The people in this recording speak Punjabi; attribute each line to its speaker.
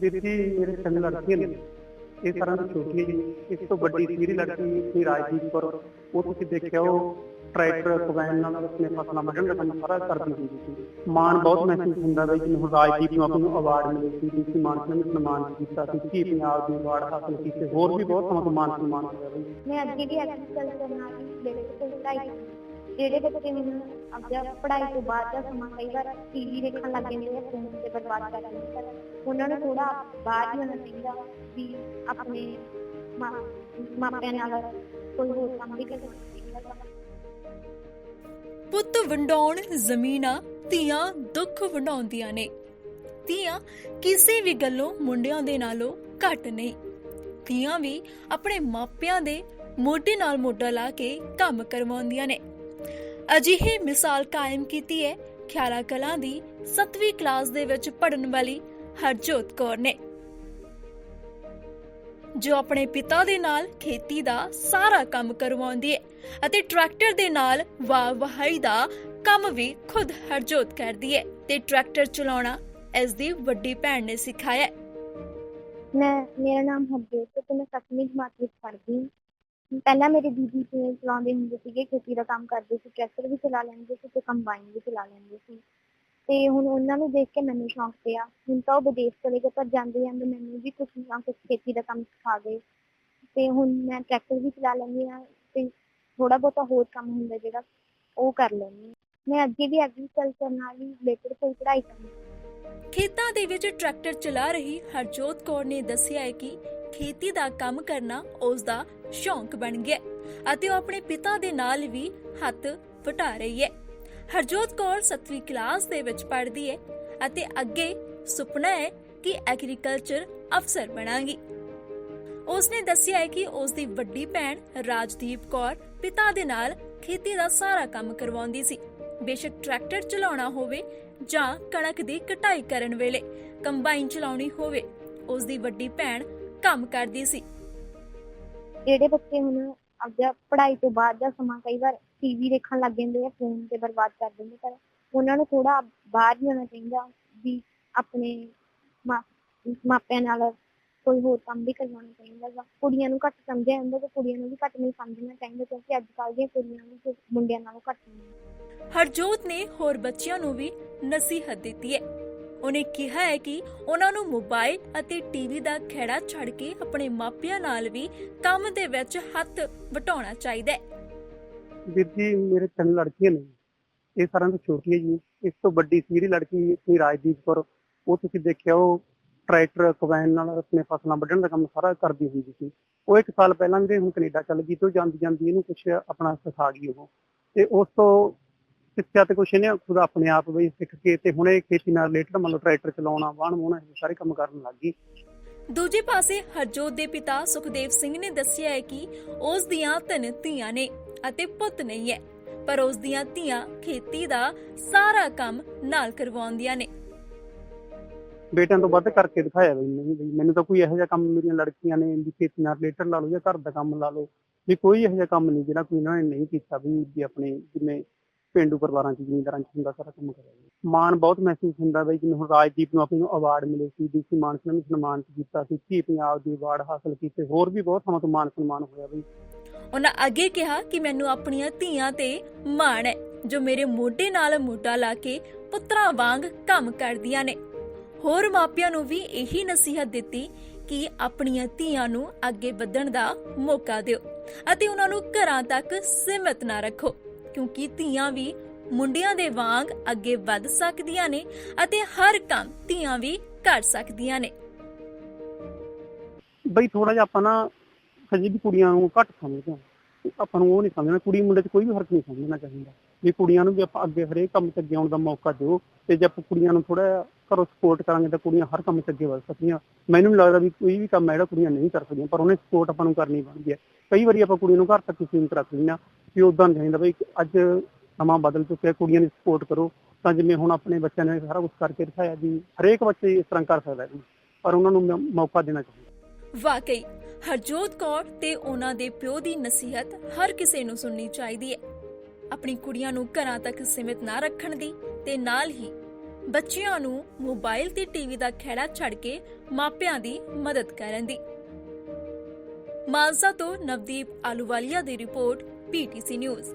Speaker 1: ਵੀਰ ਮੇਰੇ ਤਿੰਨ ਲੜਕੀਆਂ ਨੇ। ਇਹ ਸਾਰਿਆਂ ਤੋਂ ਛੋਟੀ ਹੈ ਜੀ ਇਸ ਤੋਂ ਵੱਡੀ ਸੀ ਲੜਕੀ ਸੀ ਰਾਜਦੀਪ ਕੌਰ ਉਹ ਤੁਸੀਂ ਦੇਖਿਆ ਉਹ ਟਰੈਕਟਰ ਕੰਬਾਈਨ ਨਾਲ ਆਪਣੇ ਫਸਲਾਂ ਵੱਢਣ ਦਾ ਕੰਮ ਸਾਰਾ ਕਰਦੀ ਹੁੰਦੀ ਸੀ। ਮਾਣ ਬਹੁਤ ਮਹਿਸੂਸ ਹੁੰਦਾ ਬਈ ਜਿਵੇਂ ਹੁਣ ਰਾਜਦੀਪ ਨੂੰ ਆਪਾਂ ਅਵਾਰਡ ਮਿਲੇ ਸੀ ਡੀਸੀ ਮਾਨ ਸਿੰਘ ਨੇ ਸਨਮਾਨ ਕੀਤਾ ਸੀ ਕੀ ਪੰਜਾਬ ਦੇ ਅਵਾਰਡ ਹਾਸਲ ਕੀਤੇ, ਹੋਰ ਵੀ ਬਹੁਤ ਸਮਾਂ ਸਨਮਾਨ ਹੋਇਆ ਬਈ
Speaker 2: ਮੈਂ ਅੱਗੇ ਵੀ ਐਗਰੀਕਲਚਰ ਨਾਲ ਹੀ ਰਿਲੇਟਡ ਤੋਂ ਪੜ੍ਹਾਈ ਜਿਹੜੇ ਬੱਚੇ ਮੈਨੂੰ ਆਪਦਾ ਪੜ੍ਹਾਈ ਤੋਂ ਬਾਅਦ ਦਾ ਸਮਾਂ ਕਈ ਵਾਰ ਟੀਵੀ ਦੇਖਣ ਲੱਗ ਜਾਂਦੇ ਨੇ ਫੋਨ ਤੇ ਬਰਬਾਦ ਕਰ ਦਿੰਦੇ ਪਰ ਉਹਨਾਂ ਨੂੰ ਥੋੜਾ ਬਾਹਰ ਹੀ ਹੋਣਾ ਚਾਹੀਦਾ ਵੀ ਆਪਣੇ ਮਾਪਿਆਂ ਨਾਲ ਕੋਈ ਹੋਰ ਕੰਮ ਵੀ ਕਰਨਾ ਚਾਹੀਦਾ।
Speaker 3: ਪੁੱਤ ਵੰਡਾਉਣ ਜ਼ਮੀਨਾਂ ਧੀਆਂ ਦੁੱਖ ਵੰਡਾਉਂਦੀਆਂ ਨੇ। ਧੀਆਂ ਕਿਸੇ ਵੀ ਗੱਲੋਂ ਮੁੰਡਿਆਂ ਦੇ ਨਾਲੋਂ ਘੱਟ ਨਹੀਂ। ਧੀਆਂ ਵੀ ਆਪਣੇ ਮਾਪਿਆਂ ਦੇ ਮੋਢੇ ਨਾਲ ਮੋਢਾ ਲਾ ਕੇ ਕੰਮ ਕਰਵਾਉਂਦੀਆਂ ਨੇ। ਅਜਿਹੀ ਮਿਸਾਲ ਕਾਇਮ ਕੀਤੀ ਹੈ ਖਿਆਲਾ ਕਲਾਂ ਦੀ 7ਵੀਂ ਕਲਾਸ ਦੇ ਵਿੱਚ ਪੜਨ ਵਾਲੀ ਹਰਜੋਤ ਕੌਰ ਨੇ। ਜੋ ਆਪਣੇ ਪਿਤਾ ਦੇ ਨਾਲ ਖੇਤੀ ਦਾ ਸਾਰਾ ਕੰਮ ਕਰਵਾਉਂਦੀ ਹੈ ਅਤੇ ਟਰੈਕਟਰ ਦੇ ਨਾਲ ਵਾਹ ਵਹਾਈ ਦਾ ਕੰਮ ਵੀ ਖੁਦ ਹਰਜੋਤ ਕਰਦੀ ਹੈ ਤੇ ਟਰੈਕਟਰ ਚਲਾਉਣਾ ਇਸ ਦੀ ਵੱਡੀ ਭੈਣ ਨੇ ਸਿਖਾਇਆ
Speaker 2: ਮੈਂ, ਮੇਰਾ ਨਾਮ ਹਰਜੋਤ ਹੈ ਤੇ ਮੈਂ ਸੱਤਵੀਂ ਜਮਾਤ ਵਿੱਚ ਪੜ੍ਹਦੀ ਹਾਂ। ਪਹਿਲਾਂ ਮੇਰੇ ਦੀਦੀ ਜਿਵੇਂ ਚਲਾਉਂਦੇ ਹੁੰਦੇ ਸੀਗੇ, ਖੇਤੀ ਦਾ ਕੰਮ ਕਰਦੇ ਸੀ, ਟਰੈਕਟਰ ਵੀ ਚਲਾ ਲੈਂਦੇ ਸੀ ਤੇ ਕੰਬਾਈਨ ਵੀ ਚਲਾ ਲੈਂਦੇ ਸੀ। ਤੇ ਹੁਣ ਉਹਨਾਂ ਨੂੰ ਦੇਖ ਕੇ ਮੈਨੂੰ ਸ਼ੌਂਕ ਪਿਆ। ਹੁਣ ਤਾਂ ਉਹ ਵਿਦੇਸ਼ ਚਲੇ ਗਏ, ਪਰ ਜਾਂਦੇ ਜਾਂਦੇ ਮੈਨੂੰ ਵੀ ਕੁਝ ਨਾ ਕੁਝ ਖੇਤੀ ਦਾ ਕੰਮ ਸਿਖਾ ਗਏ। ਤੇ ਹੁਣ ਮੈਂ ਟਰੈਕਟਰ ਵੀ ਚਲਾ ਲੈਂਦੀ ਹਾਂ ਤੇ ਥੋੜਾ ਬਹੁਤਾ ਹੋਰ ਕੰਮ ਹੁੰਦਾ ਜਿਹੜਾ ਉਹ ਕਰ ਲੈਂਦੀ ਮੈਂ ਅੱਗੇ ਵੀ ਐਗਰੀਕਲਚਰ ਨਾਲ ਹੀ ਰਿਲੇਟਡ ਕੋਈ ਪੜ੍ਹਾਈ ਕਰਨੀ
Speaker 3: ਖੇਤਾਂ ਦੇ ਵਿੱਚ ਟਰੈਕਟਰ ਚਲਾ ਰਹੀ ਹਰਜੋਤ ਕੌਰ ਨੇ ਦੱਸਿਆ ਹੈ ਕਿ ਖੇਤੀ ਦਾ ਕੰਮ ਕਰਨਾ ਉਸ ਦਾ ਸ਼ੌਂਕ ਬਣ ਗਿਆ ਅਤੇ ਉਹ ਆਪਣੇ ਪਿਤਾ ਦੇ ਨਾਲ ਵੀ ਹੱਥ ਵਟਾ ਰਹੀ ਹੈ। ਹਰਜੋਤ ਕੌਰ 7ਵੀਂ ਕਲਾਸ ਦੇ ਵਿੱਚ ਪੜ੍ਹਦੀ ਹੈ ਅਤੇ ਅੱਗੇ ਸੁਪਨਾ ਹੈ ਕਿ ਐਗਰੀਕਲਚਰ ਅਫਸਰ ਬਣਾਂਗੀ। ਉਸਨੇ ਦੱਸਿਆ ਹੈ ਕਿ ਉਸ ਦੀ ਵੱਡੀ ਭੈਣ ਰਾਜਦੀਪ ਕੌਰ ਪਿਤਾ ਦੇ ਨਾਲ ਖੇਤੀ ਦਾ ਸਾਰਾ ਕੰਮ ਕਰਵਾਉਂਦੀ ਸੀ। ਬੇਸ਼ੱਕ ਟਰੈਕਟਰ ਚਲਾਉਣਾ ਹੋਵੇ ਜਾਂ ਕਣਕ ਦੀ ਕਟਾਈ ਕਰਨ ਵੇਲੇ ਕੰਬਾਈਨ ਚਲਾਉਣੀ ਹੋਵੇ ਉਸ ਦੀ ਵੱਡੀ ਭੈਣ ਕੰਮ ਕਰਦੀ ਸੀ।
Speaker 2: ਜਿਹੜੇ ਬੱਚੇ ਹੁਣ ਆਪਦਾ ਪੜ੍ਹਾਈ ਤੋਂ ਬਾਅਦ ਦਾ ਸਮਾਂ ਕਈ ਵਾਰ ਟੀਵੀ ਦੇਖਣ ਲੱਗ ਜਾਂਦੇ ਆ ਫੋਨ ਤੇ ਬਰਬਾਦ ਕਰ ਦਿੰਦੇ ਪਰ ਉਹਨਾਂ ਨੂੰ ਥੋੜਾ ਬਾਹਰ ਹੀ ਹੋਣਾ ਚਾਹੀਦਾ ਵੀ ਆਪਣੇ ਮਾਂ- ਮਾਪਿਆਂ ਨਾਲ ਕੋਈ ਹੋਰ ਕੰਮ ਵੀ ਕਰਵਾਉਣਾ ਚਾਹੀਦਾ ਵਾ ਕੁੜੀਆਂ ਨੂੰ ਘੱਟ ਸਮਝਿਆ ਜਾਂਦਾ ਤੇ ਕੁੜੀਆਂ ਨੂੰ ਵੀ ਘੱਟ ਨਹੀਂ ਸਮਝਣਾ ਚਾਹੀਦਾ ਕਿਉਂਕਿ ਅੱਜ ਕੱਲ੍ਹ ਦੀਆਂ ਕੁੜੀਆਂ ਵੀ ਕੁਝ ਮੁੰਡਿਆਂ ਨਾਲੋਂ ਘੱਟ ਨਹੀਂ
Speaker 3: ਹਰਜੋਤ ਨੇ ਹੋਰ ਬੱਚਿਆਂ ਨੂੰ ਵੀ ਨਸੀਹਤ ਦਿੱਤੀ ਹੈ। ਉਹਨੇ ਕਿਹਾ ਹੈ ਕਿ ਉਹਨਾਂ ਨੂੰ ਮੋਬਾਈਲ ਅਤੇ ਟੀਵੀ ਦਾ ਖੇੜਾ ਛੱਡ ਕੇ ਆਪਣੇ ਮਾਪਿਆਂ ਨਾਲ ਵੀ ਕੰਮ ਦੇ ਵਿੱਚ ਹੱਥ ਵਟਾਉਣਾ ਚਾਹੀਦਾ ਹੈ।
Speaker 1: ਵੀਰ ਜੀ, ਮੇਰੇ ਤਿੰਨ ਲੜਕੀਆਂ ਨੇ। ਇਹ ਸਾਰਿਆਂ ਤੋਂ ਛੋਟੀ ਹੈ ਜੀ। ਇਸ ਤੋਂ ਵੱਡੀ ਸੀ ਲੜਕੀ, ਸੀ ਰਾਜਦੀਪ ਕੌਰ। ਉਹ ਤੁਸੀਂ ਦੇਖਿਆ, ਉਹ ਟਰੈਕਟਰ ਕੰਬਾਈਨ ਨਾਲ ਆਪਣੇ ਫਸਲਾਂ ਵੱਢਣ ਦਾ ਕੰਮ ਸਾਰਾ ਕਰਦੀ ਹੁੰਦੀ ਸੀ। ਉਹ ਇੱਕ ਸਾਲ ਪਹਿਲਾਂ ਵੀਰੇ ਹੁਣ ਕੈਨੇਡਾ ਚੱਲ ਗਈ ਤੇ ਉਹ ਜਾਂਦੀ ਜਾਂਦੀ ਇਹਨੂੰ ਕੁਝ ਆਪਣਾ ਸਿਖਾ ਗਈ ਉਹ। ਤੇ ਉਸ ਤੋਂ ਸਿੱਖਿਆ ਤੇ ਕੁਛ ਇਹਨੇ ਖੁਦ ਆਪਣੇ ਆਪ ਵੀ ਸਿੱਖ ਕੇ ਤੇ ਹੁਣ ਇਹ ਖੇਤੀ ਨਾਲ ਰਿਲੇਟਡ ਮੰਨ ਲਓ ਟਰੈਕਟਰ ਚਲਾਉਣਾ ਵਾਹਣ ਵਾਹੁਣਾ ਇਹ ਸਾਰੇ ਕੰਮ ਕਰਨ ਲੱਗ ਗਈ।
Speaker 3: ਦੂਜੇ ਪਾਸੇ ਹਰਜੋਤ ਦੇ ਪਿਤਾ ਸੁਖਦੇਵ ਸਿੰਘ ਨੇ ਦੱਸਿਆ ਹੈ ਕਿ ਉਸ ਦੀਆਂ ਤਿੰਨ ਧੀਆਂ ਨੇ ਅਤੇ ਪੁੱਤ ਨਹੀਂ ਹੈ ਪਰ ਉਸ ਦੀਆਂ ਧੀਆਂ ਖੇਤੀ ਦਾ ਸਾਰਾ ਕੰਮ ਨਾਲ ਕਰਵਾਉਂਦੀਆਂ ਨੇ।
Speaker 1: ਬੇਟਿਆਂ ਤੋਂ ਵੱਧ ਕਰਕੇ ਦਿਖਾਇਆ ਬਈ ਨਹੀਂ ਬਈ ਮੈਨੂੰ ਤਾਂ ਕੋਈ ਇਹੋ ਜਿਹਾ ਕੰਮ ਮੇਰੀਆਂ ਲੜਕੀਆਂ ਨੇ ਵੀ ਖੇਤੀ ਨਾਲ ਰਿਲੇਟਡ ਲਾ ਲਓ ਜਾਂ ਘਰ ਦਾ ਕੰਮ ਲਾ ਲਓ ਵੀ ਕੋਈ ਇਹੋ ਜਿਹਾ ਕੰਮ ਨਹੀਂ ਜਿਹੜਾ ਕੋਈ ਇਹਨਾਂ ਨੇ ਨਹੀਂ ਕੀਤਾ ਵੀ ਵੀ ਆਪਣੇ ਜਿਵੇਂ ਪਿੰਡੂ ਪਰਿਵਾਰਾਂ ਚ ਜ਼ਿਮੀਂਦਾਰਾਂ ਚ ਹੁੰਦਾ ਸਾਰਾ ਕੰਮ ਕਰਿਆ ਜੀ। ਮਾਣ ਬਹੁਤ ਮਹਿਸੂਸ ਹੁੰਦਾ ਬਈ ਜਿਵੇਂ ਹੁਣ ਰਾਜਦੀਪ ਨੂੰ ਆਪਣੀ ਨੂੰ ਅਵਾਰਡ ਮਿਲੇ ਸੀ ਡੀਸੀ ਮਾਨ ਸਿੰਘ ਨੇ ਸਨਮਾਨ ਕੀਤਾ ਸੀ ਕੀ ਪੰਜਾਬ ਦੀ ਅਵਾਰਡ ਹਾਸਲ ਕੀਤੇ, ਹੋਰ ਵੀ ਬਹੁਤ ਥਾਵਾਂ ਤੋਂ ਮਾਨ ਸਨਮਾਨ ਹੋਇਆ ਬਈ।
Speaker 3: ਉਹਨਾਂ ਅੱਗੇ ਕਿਹਾ ਕਿ ਮੈਨੂੰ ਆਪਣੀਆਂ ਧੀਆਂ ਤੇ ਮਾਣ ਹੈ, ਜੋ ਮੇਰੇ ਮੋਢੇ ਨਾਲ ਮੋਢਾ ਲਾ ਕੇ ਪੁੱਤਰਾਂ ਵਾਂਗ ਕੰਮ ਕਰਦੀਆਂ ਨੇ। ਹੋਰ ਮਾਪਿਆਂ ਨੂੰ ਵੀ ਇਹੀ ਨਸੀਹਤ ਦਿੱਤੀ ਕਿ ਆਪਣੀਆਂ ਧੀਆਂ ਨੂੰ ਅੱਗੇ ਵਧਣ ਦਾ ਮੌਕਾ ਦਿਓ ਅਤੇ ਉਹਨਾਂ ਨੂੰ ਘਰਾਂ ਤੱਕ ਸੀਮਿਤ ਨਾ ਰੱਖੋ। ਕਿਉਂਕਿ ਧੀਆਂ ਵੀ ਮੁੰਡਿਆਂ ਦੇ ਵਾਂਗ ਅੱਗੇ ਵੱਧ ਸਕਦੀਆਂ ਨੇ ਅਤੇ ਹਰ ਕੰਮ ਧੀਆਂ ਵੀ ਕਰ ਸਕਦੀਆਂ ਨੇ।
Speaker 1: ਬਈ ਥੋੜਾ ਜਿਹਾ ਆਪਾਂ ਨਾ ਹਜੇ ਵੀ ਕੁੜੀਆਂ ਨੂੰ ਘੱਟ ਸਮਝਦੇ ਹਾਂ। ਆਪਾਂ ਨੂੰ ਉਹ ਨਹੀਂ ਸਮਝਣਾ, ਕੁੜੀ ਮੁੰਡੇ 'ਚ ਕੋਈ ਵੀ ਫ਼ਰਕ ਨਹੀਂ ਸਮਝਣਾ ਚਾਹੀਦਾ। ਵੀ ਕੁੜੀਆਂ ਨੂੰ ਵੀ ਆਪਾਂ ਅੱਗੇ ਹਰੇਕ ਕੰਮ 'ਚ ਅੱਗੇ ਆਉਣ ਦਾ ਮੌਕਾ ਦਿਓ ਤੇ ਜੇ ਆਪਾਂ ਕੁੜੀਆਂ ਨੂੰ ਥੋੜਾ ਘਰੋਂ ਸਪੋਰਟ ਕਰਾਂਗੇ ਤਾਂ ਕੁੜੀਆਂ ਹਰ ਕੰਮ 'ਚ ਅੱਗੇ ਵਧ ਸਕਦੀਆਂ। ਮੈਨੂੰ ਨਹੀਂ ਲੱਗਦਾ ਵੀ ਕੋਈ ਵੀ ਕੰਮ ਹੈ ਜਿਹੜਾ ਕੁੜੀਆਂ ਨਹੀਂ ਕਰ ਸਕਦੀਆਂ, ਪਰ ਉਹਨੇ ਸਪੋਰਟ ਆਪਾਂ ਨੂੰ ਕਰਨੀ ਬਣਦੀ ਹੈ। ਕਈ ਵਾਰੀ ਆਪਾਂ ਕੁੜੀਆਂ ਨੂੰ ਘਰ ਤੱਕ ਹੀ ਸੀਮਿਤ ਰੱਖ ਲੈਂਦੇ ਹਾਂ ਉਦਾਂ ਨਹੀਂ ਚਾਹੀਦਾ ਬਈ ਅੱਜ ਸਮਾਂ ਬਦਲ ਚੁੱਕਿਆ, ਕੁੜੀਆਂ ਦੀ ਸਪੋਰਟ ਕਰੋ। ਤਾਂ ਜਿਵੇਂ ਹੁਣ ਆਪਣੇ ਬੱਚਿਆਂ ਨੇ ਸਾਰਾ ਕੁਝ ਕਰਕੇ ਦਿਖਾਇਆ ਵੀ ਹਰੇਕ ਬੱਚੇ ਇਸ ਤਰ੍ਹਾਂ ਕਰ ਸਕਦਾ ਹੈ ਪਰ ਉਹਨਾਂ ਨੂੰ ਮੌਕਾ ਦੇਣਾ ਚਾਹੀਦਾ।
Speaker 3: ਵਾਕਈ, ਹਰਜੋਤ ਕੌਰ ਤੇ ਉਹਨਾਂ ਦੇ ਪਿਓ ਦੀ ਨਸੀਹਤ ਹਰ ਕਿਸੇ ਨੂੰ ਸੁਣਨੀ ਚਾਹੀਦੀ ਹੈ। ਆਪਣੀ ਕੁੜੀਆਂ ਨੂੰ ਘਰਾਂ ਤੱਕ ਸੀਮਿਤ ਨਾ ਰੱਖਣ ਦੀ ਤੇ ਨਾਲ ਹੀ ਬੱਚਿਆਂ ਨੂੰ ਮੋਬਾਈਲ ਤੇ ਟੀਵੀ ਦਾ ਖਹਿੜਾ ਛੱਡ ਕੇ ਮਾਪਿਆਂ ਦੀ ਮਦਦ ਕਰਨ ਦੀ। ਮਾਲਸਾ ਤੋਂ ਨਵਦੀਪ ਆਲੂਵਾਲੀਆ ਦੀ ਰਿਪੋਰਟ PTC News.